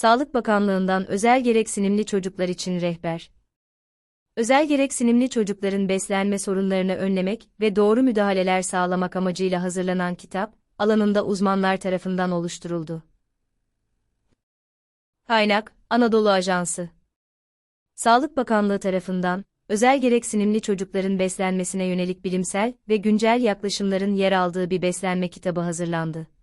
Sağlık Bakanlığı'ndan özel gereksinimli çocuklar için rehber. Özel gereksinimli çocukların beslenme sorunlarını önlemek ve doğru müdahaleler sağlamak amacıyla hazırlanan kitap, alanında uzmanlar tarafından oluşturuldu. Kaynak, Anadolu Ajansı Sağlık Bakanlığı tarafından, özel gereksinimli çocukların beslenmesine yönelik bilimsel ve güncel yaklaşımların yer aldığı bir beslenme kitabı hazırlandı.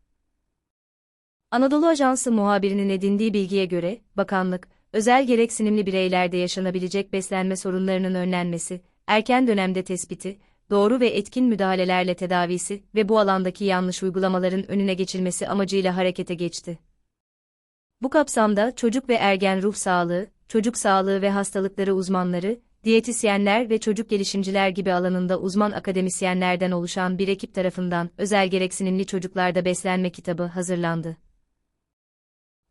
Anadolu Ajansı muhabirinin edindiği bilgiye göre, bakanlık, özel gereksinimli bireylerde yaşanabilecek beslenme sorunlarının önlenmesi, erken dönemde tespiti, doğru ve etkin müdahalelerle tedavisi ve bu alandaki yanlış uygulamaların önüne geçilmesi amacıyla harekete geçti. Bu kapsamda çocuk ve ergen ruh sağlığı, çocuk sağlığı ve hastalıkları uzmanları, diyetisyenler ve çocuk gelişimciler gibi alanında uzman akademisyenlerden oluşan bir ekip tarafından özel gereksinimli çocuklarda beslenme kitabı hazırlandı.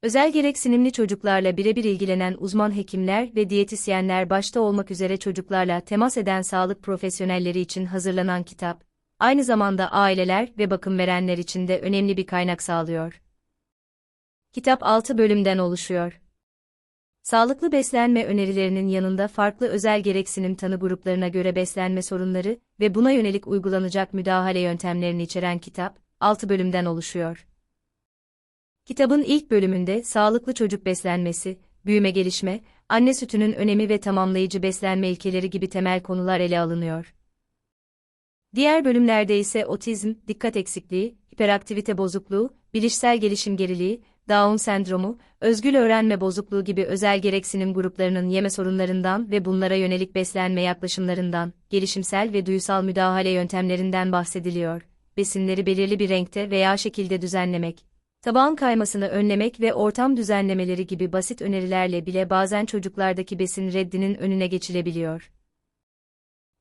Özel gereksinimli çocuklarla birebir ilgilenen uzman hekimler ve diyetisyenler başta olmak üzere çocuklarla temas eden sağlık profesyonelleri için hazırlanan kitap, aynı zamanda aileler ve bakım verenler için de önemli bir kaynak sağlıyor. Kitap 6 bölümden oluşuyor. Sağlıklı beslenme önerilerinin yanında farklı özel gereksinim tanı gruplarına göre beslenme sorunları ve buna yönelik uygulanacak müdahale yöntemlerini içeren kitap, 6 bölümden oluşuyor. Kitabın ilk bölümünde sağlıklı çocuk beslenmesi, büyüme gelişme, anne sütünün önemi ve tamamlayıcı beslenme ilkeleri gibi temel konular ele alınıyor. Diğer bölümlerde ise otizm, dikkat eksikliği, hiperaktivite bozukluğu, bilişsel gelişim geriliği, Down sendromu, özgül öğrenme bozukluğu gibi özel gereksinim gruplarının yeme sorunlarından ve bunlara yönelik beslenme yaklaşımlarından, gelişimsel ve duysal müdahale yöntemlerinden bahsediliyor. Besinleri belirli bir renkte veya şekilde düzenlemek, taban kaymasını önlemek ve ortam düzenlemeleri gibi basit önerilerle bile bazen çocuklardaki besin reddinin önüne geçilebiliyor.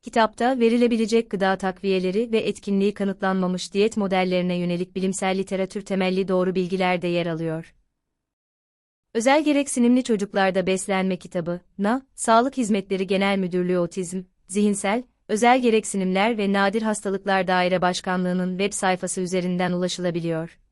Kitapta verilebilecek gıda takviyeleri ve etkinliği kanıtlanmamış diyet modellerine yönelik bilimsel literatür temelli doğru bilgiler de yer alıyor. Özel gereksinimli çocuklarda beslenme kitabı, NA, Sağlık Hizmetleri Genel Müdürlüğü Otizm, Zihinsel, Özel Gereksinimler ve Nadir Hastalıklar Daire Başkanlığı'nın web sayfası üzerinden ulaşılabiliyor.